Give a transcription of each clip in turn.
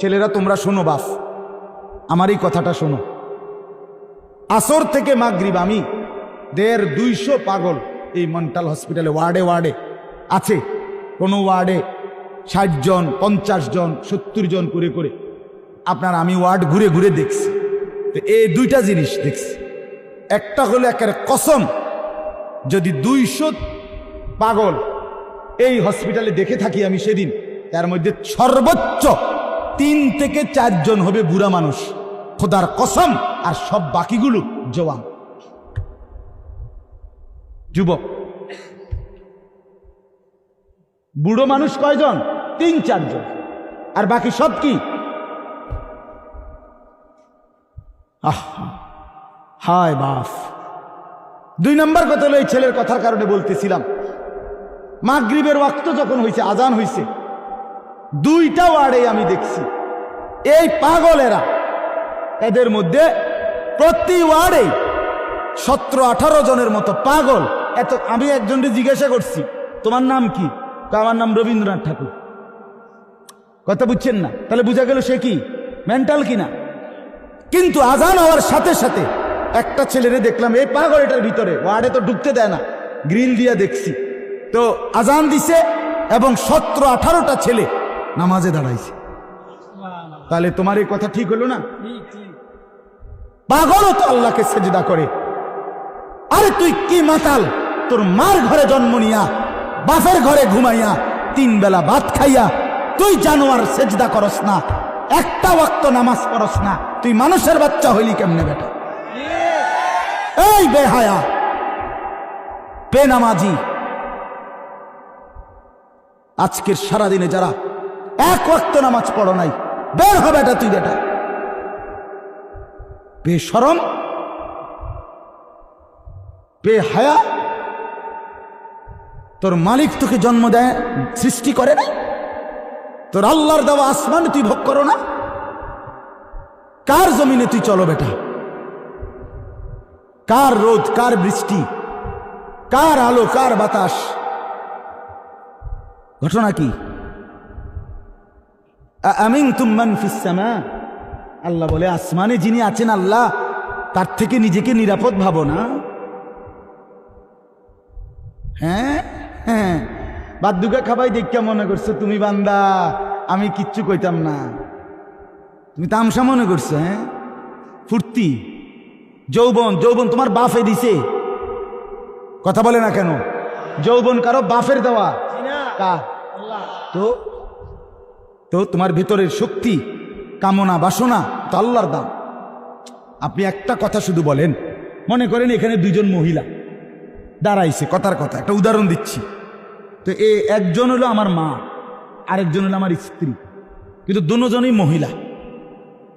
ছেলেরা, তোমরা শোনো বাফ আমার এই কথাটা শোনো। আসর থেকে মাগরিব আমি দেড় দুইশো পাগল এই মেন্টাল হসপিটালে, ওয়ার্ডে ওয়ার্ডে আছে। কোনো ওয়ার্ডে ষাট জন, পঞ্চাশ জন, সত্তর জন করে করে। আপনার আমি ওয়ার্ড ঘুরে ঘুরে দেখছি। তো এই দুইটা জিনিস দেখছি। একটা হলো একের কসম, যদি দুইশো পাগল এই হসপিটালে দেখে থাকি আমি সেদিন, তার মধ্যে সর্বোচ্চ তিন থেকে চারজন হবে বুড়া মানুষ। খোদার কসম আর সব বাকিগুলো জওয়ান। যুবক, বুড়ো মানুষ কয়জন? তিন, চারজন। আর বাকি সব কি? হায় বাফ দুই নম্বর কথা হলো এই ছেলের কথার কারণে বলতেছিলাম। মাগরিবের ওয়াক্ত যখন হয়েছে আজান হয়েছে দুইটা ওয়ার্ডে আমি দেখছি। এই পাগলেরা। এদের মধ্যে প্রতি ওয়ার্ডে সতেরো, আঠারো জনের মতো পাগল। এত, আমি একজনকে জিজ্ঞাসা করছি, তোমার নাম কি? আমার নাম রবীন্দ্রনাথ ঠাকুর। কথা বুঝছেন না? তাহলে বোঝা গেল সে কি? মেন্টাল কিনা কিন্তু আজান হওয়ার সাথে সাথে একটা ছেলেরে দেখলাম, এই পাগল এটার ভিতরে ওয়ার্ডে তো ঢুকতে দেয় না, গ্রিল দিয়া দেখছি। তো আজান দিছে এবং সতেরো, আঠারোটা ছেলে নামাজে দাঁড়াইছে। তাহলে তোমার এই কথা ঠিক হলো না? পাগলও তো আল্লাহকে সেজদা করে। আরে তুই কি মাতাল? তোর মার ঘরে জন্ম নিয়া বাপের ঘরে ঘুমাইয়া তিন বেলা ভাত খাইয়া তুই জানোয়ার সেজদা করস না একটা ওয়াক্ত নামাজ পড়স না তুই মানুষের বাচ্চা হইলি কেমনে বেটা? এই বেহায়া বেনামাজি। আজকের সারাদিনে যারা এক ওয়াক্ত নামাজ পড়ো নাই বের হবে এটা তুই বেটা বেসরম বেহায়া, তোর মালিক তোকে জন্ম দেয়, সৃষ্টি করে না তোর আল্লাহর দেওয়া আসমান তুই ভোগ করো না? কার জমিনে তুই চলো বেটা? কার রোদ, কার বৃষ্টি, কার আলো, কার বাতাস? ঘটনা কি? আমিন তুমান ফিসামা আল্লাহ বলে আসমানে যিনি আছেন আল্লাহ তার থেকে নিজেকে নিরাপদ ভাবো না। হ্যাঁ? হ্যাঁ। বাদ্যুকা খাবাই দেখা মনে করছ তুমি বান্দা আমি কিচ্ছু কইতাম না। তুমি তামসা মনে করছ হ্যাঁ? ফুর্তি যৌবন যৌবন তোমার বাফে দিছে। কথা বলে না কেন? যৌবন কারও বাফের দেওয়া? তো তো তোমার ভেতরের শক্তি, কামনা, বাসনা, তো আল্লাহর দাম আপনি একটা কথা শুধু বলেন, মনে করেন এখানে দুইজন মহিলা দাঁড়াইছে, কথার কথা, একটা উদাহরণ দিচ্ছি। তো এ একজন হলো আমার মা, আরেকজন হলো আমার স্ত্রী। কিন্তু দুজনই মহিলা।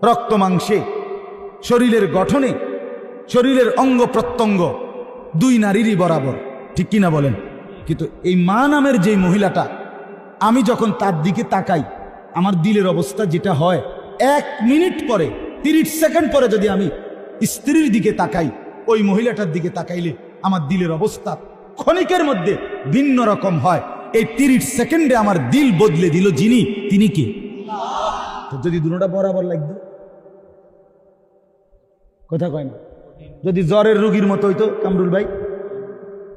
রক্ত মাংসে, শরীরের গঠনে, শরীরের অঙ্গ প্রত্যঙ্গ দুই নারীরই বরাবর। ঠিক কিনা বলেন? কিন্তু এই মা নামের যে মহিলাটা, আমি যখন তার দিকে তাকাই আমার দিলের অবস্থা যেটা হয়, এক মিনিট পরে, তিরিশ সেকেন্ড পরে যদি আমি স্ত্রীর দিকে তাকাই, ওই মহিলাটার দিকে তাকাইলে আমার দিলের অবস্থা ক্ষণিকের মধ্যে ভিন্ন রকম হয়। এই তিরিশ সেকেন্ডে আমার দিল বদলে দিল যিনি, তিনি কে? তো যদি দুটোটা বরাবর লাগবে কথা কয় না। যদি জ্বরের রুগীর মতো হইতো, কামরুল ভাই,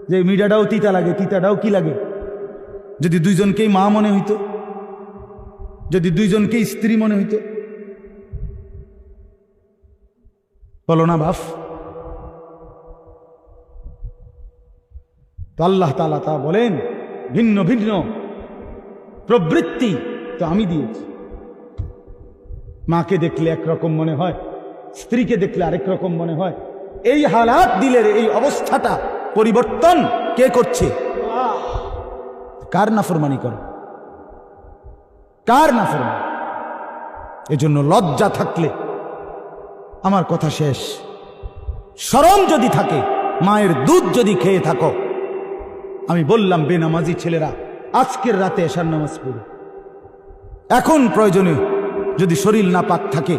যে মিঠাটাও তিতা লাগে, তিতাটাও কি লাগে? যদি দুইজনকেই মা মনে হইতো যদি দুইজনকেই স্ত্রী মনে হইতো? বলো না, বাফ। তো আল্লাহ তালা তা বলেন, ভিন্ন ভিন্ন। প্রবৃত্তি তো আমি দিয়েছি। মাকে দেখলে একরকম মনে হয়, স্ত্রীকে দেখলে আরেক রকম মনে হয়। এই হালাত দিলের এই অবস্থাটা পরিবর্তন কে করছে? কার নাফরমানি করে? কার না নাফরমানি এজন্য লজ্জা থাকলে আমার কথা শেষ। সরম যদি থাকে, মায়ের দুধ যদি খেয়ে থাকো, আমি বললাম, বেনামাজি ছেলেরা, আজকের রাতে এসার নামাজ পড়ো। এখন প্রয়োজনে যদি শরীর না পাক থাকে,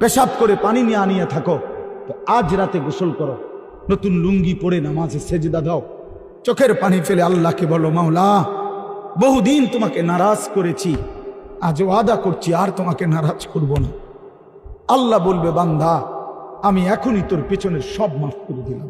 পেশাব করে পানি নিয়ে আনিয়ে থাকো, তো আজ রাতে গোসল করো। নতুন লুঙ্গি পরে নামাজে সেজদা দাও। চোখের পানি ফেলে আল্লাহকে বলো, মাওলা, বহুদিন তোমাকে নারাজ করেছি আজ ওয়াদা করছি, আর তোমাকে নারাজ করব না। আল্লাহ বলবে, বান্দা, আমি এখনই তোর পেছনের সব মাফ করে দিলাম।